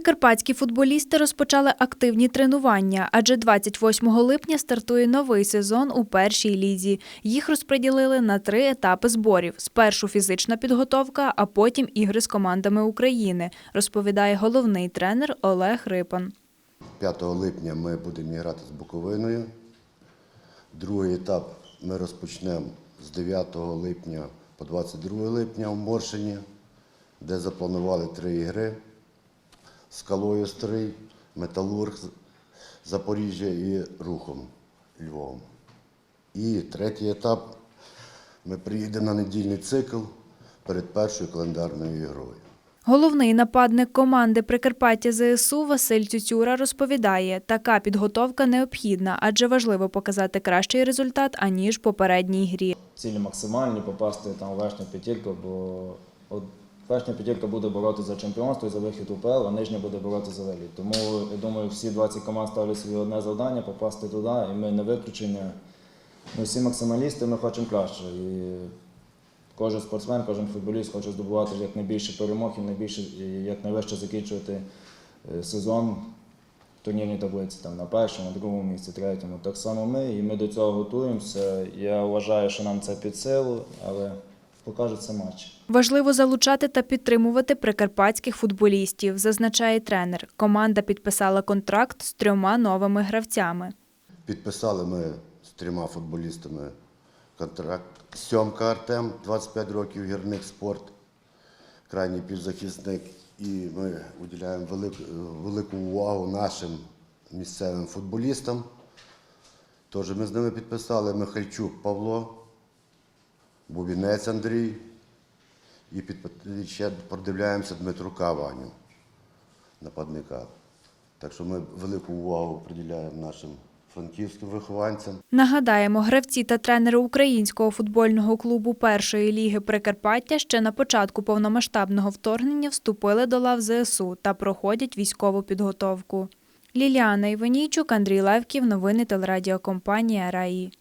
Прикарпатські футболісти розпочали активні тренування, адже 28 липня стартує новий сезон у першій лізі. Їх розподілили на три етапи зборів: спершу фізична підготовка, а потім ігри з командами України, розповідає головний тренер Олег Рипан. 5 липня ми будемо грати з Буковиною. Другий етап ми розпочнемо з 9 липня по 22 липня в Моршині, де запланували три ігри. Скалою Стрий, Металург Запоріжжя і Рухом Львовом. І третій етап ми приїдемо на недільний цикл перед першою календарною ігрою. Головний нападник команди Прикарпаття ЗСУ Василь Цюцюра розповідає, така підготовка необхідна, адже важливо показати кращий результат аніж в попередній грі. цілі максимальні, попасти там у верхню п'ятірку, бо верхня п'ятірка буде боротися за чемпіонство і за вихід УПЛ, а нижня буде боротися за еліт. Тому я думаю, всі 20 команд ставлять собі одне завдання попасти туди, і ми не виключення. Ми всі максималісти, ми хочемо краще. І кожен спортсмен, кожен футболіст хоче здобувати якнайбільше перемог і найбільше і якнайвище закінчувати е, сезон в турнірній таблиці там на першому, другому місці, третьому. Так само ми, і ми до цього готуємося. Я вважаю, що нам це під силу, але покажуть це матч. Важливо залучати та підтримувати прикарпатських футболістів, зазначає тренер. Команда підписала контракт з трьома новими гравцями. Підписали ми з трьома футболістами контракт. Сьомка Артем, 25 років, гірник спорт, крайній півзахисник. І ми уділяємо велику, велику увагу нашим місцевим футболістам. Тож ми з ними підписали Михальчук Павло, Бубінець Андрій і і ще продивляємося Дмитрука Ваню, нападника. Так що ми велику увагу приділяємо нашим франківським вихованцям. Нагадаємо, гравці та тренери українського футбольного клубу першої ліги Прикарпаття ще на початку повномасштабного вторгнення вступили до лав ЗСУ та проходять військову підготовку. Ліліана Іванійчук, Андрій Левків. Новини телерадіокомпанія РАІ.